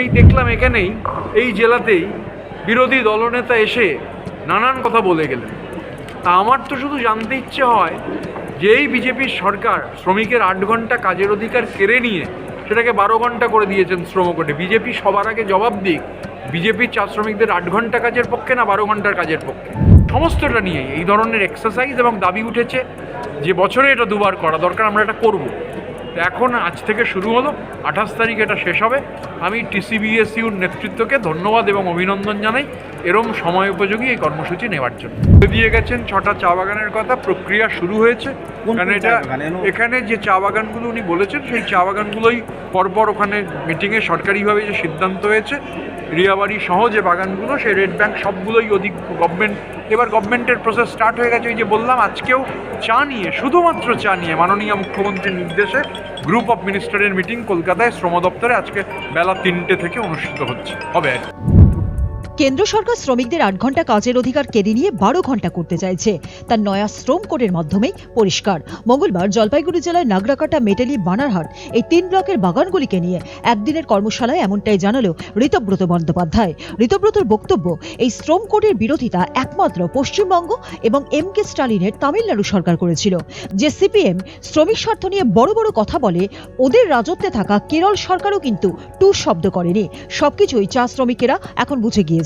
এই দেখলাম এখানেই, এই জেলাতেই বিরোধী দলনেতা এসে নানান কথা বলে গেলেন। তা আমার তো শুধু জানতে ইচ্ছে হয় যে এই বিজেপির সরকার শ্রমিকের আট ঘণ্টা কাজের অধিকার কেড়ে নিয়ে সেটাকে বারো ঘণ্টা করে দিয়েছেন শ্রমকোটে। বিজেপি সবার আগে জবাব দিক বিজেপির চা শ্রমিকদের আট ঘণ্টা কাজের পক্ষে না বারো ঘণ্টার কাজের পক্ষে? সমস্তটা নিয়ে এই ধরনের এক্সারসাইজ এবং দাবি উঠেছে যে বছরে এটা দুবার করা দরকার, আমরা এটা করব। তো এখন আজ থেকে শুরু হলো। আঠাশ তারিখ এটা শেষ হবে। আমি টিসিবিএসইউর নেতৃত্বকে ধন্যবাদ এবং অভিনন্দন জানাই। এরম সময় উপযোগী এই কর্মসূচি নেওয়ার জন্য। দিয়ে গেছেন ছটা চা বাগানের কথা। প্রক্রিয়া শুরু হয়েছে। কারণ এটা এখানে যে চা বাগানগুলো উনি বলেছেন সেই চা বাগানগুলোই পরপর ওখানে মিটিংয়ে সরকারিভাবে যে সিদ্ধান্ত হয়েছে রিয়াবাড়ি সহ যে বাগানগুলো সেই রেড ব্যাংক সবগুলোই অধিক গভর্নমেন্ট এবার গভর্নমেন্টের প্রসেস স্টার্ট হয়ে গেছে, ওই যে বললাম, আজকেও চা নিয়ে, শুধুমাত্র চা নিয়ে, মাননীয় মুখ্যমন্ত্রীর নির্দেশে গ্রুপ অফ মিনিস্টারের মিটিং কলকাতায় শ্রম দপ্তরে আজকে বেলা তিনটে থেকে অনুষ্ঠিত হচ্ছে হবে আর। কেন্দ্র সরকার শ্রমিকদের আট ঘণ্টা কাজের অধিকার কেড়ে নিয়ে বারো ঘণ্টা করতে চাইছে। তার নয়া শ্রম কোডের মাধ্যমেই পরিষ্কার। মঙ্গলবার জলপাইগুড়ি জেলার নাগরাকাটা মেটালি বানারহাট এই তিন ব্লকের বাগানগুলিকে নিয়ে একদিনের কর্মশালায় এমনটাই জানালো ঋতব্রত বন্দ্যোপাধ্যায়। ঋতব্রতর বক্তব্য, এই শ্রম কোডের বিরোধিতা একমাত্র পশ্চিমবঙ্গ এবং এম কে স্টালিনের তামিলনাড়ু সরকার করেছিল। যে সিপিএম শ্রমিক স্বার্থ নিয়ে বড় বড় কথা বলে, ওদের রাজত্বে থাকা কেরল সরকারও কিন্তু টু শব্দ করেনি। সবকিছুই চা শ্রমিকেরা এখন বুঝে গিয়েছেন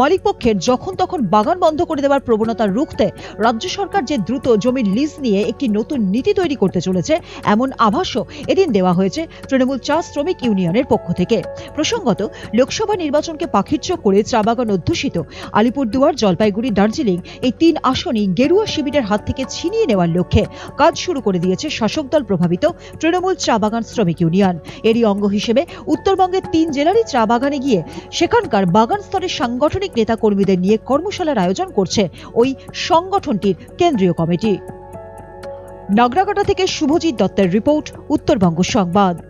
মালিক পক্ষের যখন তখন বাগান বন্ধ করে দেওয়ার প্রবণতা রুখতে রাজ্য সরকার যে দ্রুত জমির লিজ নিয়ে একটি নতুন নীতি তৈরি করতে চলেছে, এমন আভাসও এদিন দেওয়া হয়েছে তৃণমূল চা শ্রমিক ইউনিয়নের পক্ষ থেকে। প্রসঙ্গত, লোকসভা নির্বাচনকে পাখিচ্য করে চা বাগান অধ্যুষিত আলিপুরদুয়ার, জলপাইগুড়ি, দার্জিলিং এই তিন আসনই গেরুয়া শিবিরের হাত থেকে ছিনিয়ে নেওয়ার লক্ষ্যে কাজ শুরু করে দিয়েছে শাসক দল প্রভাবিত তৃণমূল চা বাগান শ্রমিক ইউনিয়ন। এরই অঙ্গ হিসেবে উত্তরবঙ্গের তিন জেলারই চা বাগানে গিয়ে সেখানকার বাগান স্তরের সাংগঠনিক নেতাকর্মীদের নিয়ে কর্মশালার আয়োজন করছে ওই সংগঠনটির কেন্দ্রীয় কমিটি। নাগরাকাটা থেকে শুভজিৎ দত্তের রিপোর্ট, উত্তরবঙ্গ সংবাদ।